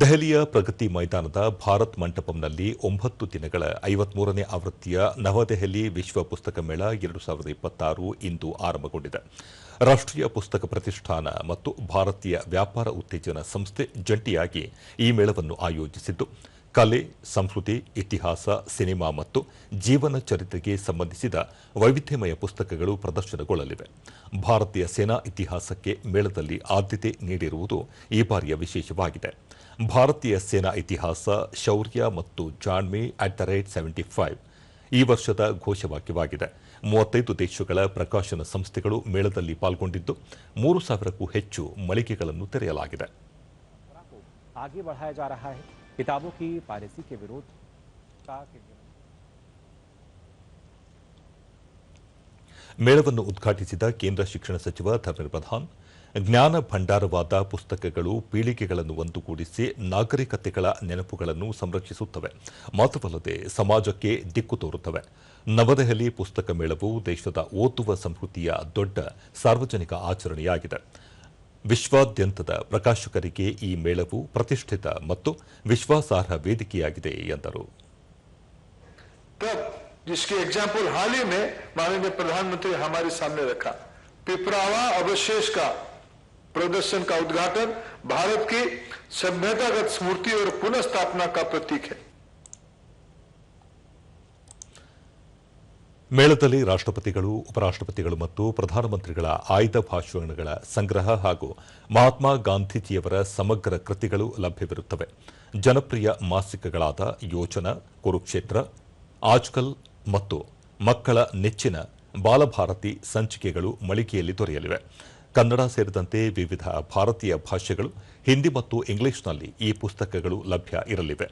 ದೆಹಲಿಯ ಪ್ರಗತಿ ಮೈದಾನದ ಭಾರತ್ ಮಂಟಪಂನಲ್ಲಿ ಒಂಬತ್ತು ದಿನಗಳ ಐವತ್ಮೂರನೇ ಆವೃತ್ತಿಯ ನವದೆಹಲಿ ವಿಶ್ವ ಪುಸ್ತಕ ಮೇಳ ಎರಡು ಸಾವಿರದ ಇಪ್ಪತ್ತಾರು ಇಂದು ಆರಂಭಗೊಂಡಿದೆ. ರಾಷ್ಟ್ರೀಯ ಪುಸ್ತಕ ಪ್ರತಿಷ್ಠಾನ ಮತ್ತು ಭಾರತೀಯ ವ್ಯಾಪಾರ ಉತ್ತೇಜನ ಸಂಸ್ಥೆ ಜಂಟಿಯಾಗಿ ಈ ಮೇಳವನ್ನು ಆಯೋಜಿಸಿದ್ದು, ಕಲೆ, ಸಂಸ್ಕೃತಿ, ಇತಿಹಾಸ, ಸಿನಿಮಾ ಮತ್ತು ಜೀವನ ಚರಿತ್ರೆಗೆ ಸಂಬಂಧಿಸಿದ ವೈವಿಧ್ಯಮಯ ಪುಸ್ತಕಗಳು ಪ್ರದರ್ಶನಗೊಳ್ಳಲಿವೆ. ಭಾರತೀಯ ಸೇನಾ ಇತಿಹಾಸಕ್ಕೆ ಮೇಳದಲ್ಲಿ ಆದ್ಯತೆ ನೀಡಿರುವುದು ಈ ಬಾರಿಯ ವಿಶೇಷವಾಗಿದೆ. ಭಾರತೀಯ ಸೇನಾ ಇತಿಹಾಸ ಶೌರ್ಯ ಮತ್ತು ಜಾಣ್ಮೆ at the rate seventy five ಈ ವರ್ಷದ ಘೋಷವಾಕ್ಯವಾಗಿದೆ. ಮೂವತ್ತೈದು ದೇಶಗಳ ಪ್ರಕಾಶನ ಸಂಸ್ಥೆಗಳು ಮೇಳದಲ್ಲಿ ಪಾಲ್ಗೊಂಡಿದ್ದು ಮೂರು ಸಾವಿರಕ್ಕೂ ಹೆಚ್ಚು ಮಳಿಗೆಗಳನ್ನು ತೆರೆಯಲಾಗಿದೆ. ಮೇಳವನ್ನು ಉದ್ಘಾಟಿಸಿದ ಕೇಂದ್ರ ಶಿಕ್ಷಣ ಸಚಿವ ಧರ್ಮೇಂದ್ರ ಪ್ರಧಾನ್ ಜ್ಞಾನ ಭಂಡಾರವಾದ ಪುಸ್ತಕಗಳು ಪೀಳಿಗೆಗಳನ್ನು ಒಂದುಗೂಡಿಸಿ ನಾಗರಿಕತೆಗಳ ನೆನಪುಗಳನ್ನು ಸಂರಕ್ಷಿಸುತ್ತವೆ ಮಾತ್ರವಲ್ಲದೆ ಸಮಾಜಕ್ಕೆ ದಿಕ್ಕು ತೋರುತ್ತವೆ ನವದೆಹಲಿ ಪುಸ್ತಕ ಮೇಳವು ದೇಶದ ಓದುವ ಸಂಸ್ಕೃತಿಯ ದೊಡ್ಡ ಸಾರ್ವಜನಿಕ ಆಚರಣೆಯಾಗಿದೆ ವಿಶ್ವಾದ್ಯಂತದ ಪ್ರಕಾಶಕರಿಗೆ ಈ ಮೇಳವು ಪ್ರತಿಷ್ಠಿತ ಮತ್ತು ವಿಶ್ವಾಸಾರ್ಹ ವೇದಿಕೆಯಾಗಿದೆ ಎಂದರು तब जिसकी एग्जाम्पल हाल ही में माननीय प्रधानमंत्री हमारे सामने रखा पिपरावा अवशेष का प्रदर्शन का उद्घाटन भारत की सभ्यतागत स्मृति और पुनः स्थापना का प्रतीक है ಮೇಳದಲ್ಲಿ ರಾಷ್ಟ್ರಪತಿಗಳು ಉಪರಾಷ್ಟ್ರಪತಿಗಳು ಮತ್ತು ಪ್ರಧಾನಮಂತ್ರಿಗಳ ಆಯ್ದ ಭಾಷಣಗಳ ಸಂಗ್ರಹ ಹಾಗೂ ಮಹಾತ್ಮ ಗಾಂಧೀಜಿಯವರ ಸಮಗ್ರ ಕೃತಿಗಳು ಲಭ್ಯವಿರುತ್ತವೆ ಜನಪ್ರಿಯ ಮಾಸಿಕಗಳಾದ ಯೋಜನಾ ಕುರುಕ್ಷೇತ್ರ ಆಜ್ಕಲ್ ಮತ್ತು ಮಕ್ಕಳ ನೆಚ್ಚಿನ ಬಾಲಭಾರತಿ ಸಂಚಿಕೆಗಳು ಮಳಿಗೆಯಲ್ಲಿ ದೊರೆಯಲಿವೆ ಕನ್ನಡ ಸೇರಿದಂತೆ ವಿವಿಧ ಭಾರತೀಯ ಭಾಷೆಗಳು, ಹಿಂದಿ ಮತ್ತು ಇಂಗ್ಲಿಷ್ನಲ್ಲಿ ಈ ಪುಸ್ತಕಗಳು ಲಭ್ಯ ಇರಲಿವೆ.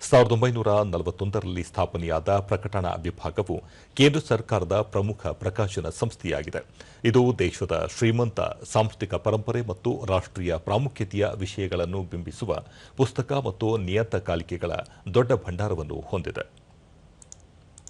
ಸಾವಿರದ ಒಂಬೈನೂರ ನಲವತ್ತೊಂದರಲ್ಲಿ ಸ್ಥಾಪನೆಯಾದ ಪ್ರಕಟಣಾ ವಿಭಾಗವು ಕೇಂದ್ರ ಸರ್ಕಾರದ ಪ್ರಮುಖ ಪ್ರಕಾಶನ ಸಂಸ್ಥೆಯಾಗಿದೆ. ಇದು ದೇಶದ ಶ್ರೀಮಂತ ಸಾಂಸ್ಕೃತಿಕ ಪರಂಪರೆ ಮತ್ತು ರಾಷ್ಟ್ರೀಯ ಪ್ರಾಮುಖ್ಯತೆಯ ವಿಷಯಗಳನ್ನು ಬಿಂಬಿಸುವ ಪುಸ್ತಕ ಮತ್ತು ನಿಯತಕಾಲಿಕೆಗಳ ದೊಡ್ಡ ಭಂಡಾರವನ್ನು ಹೊಂದಿದೆ.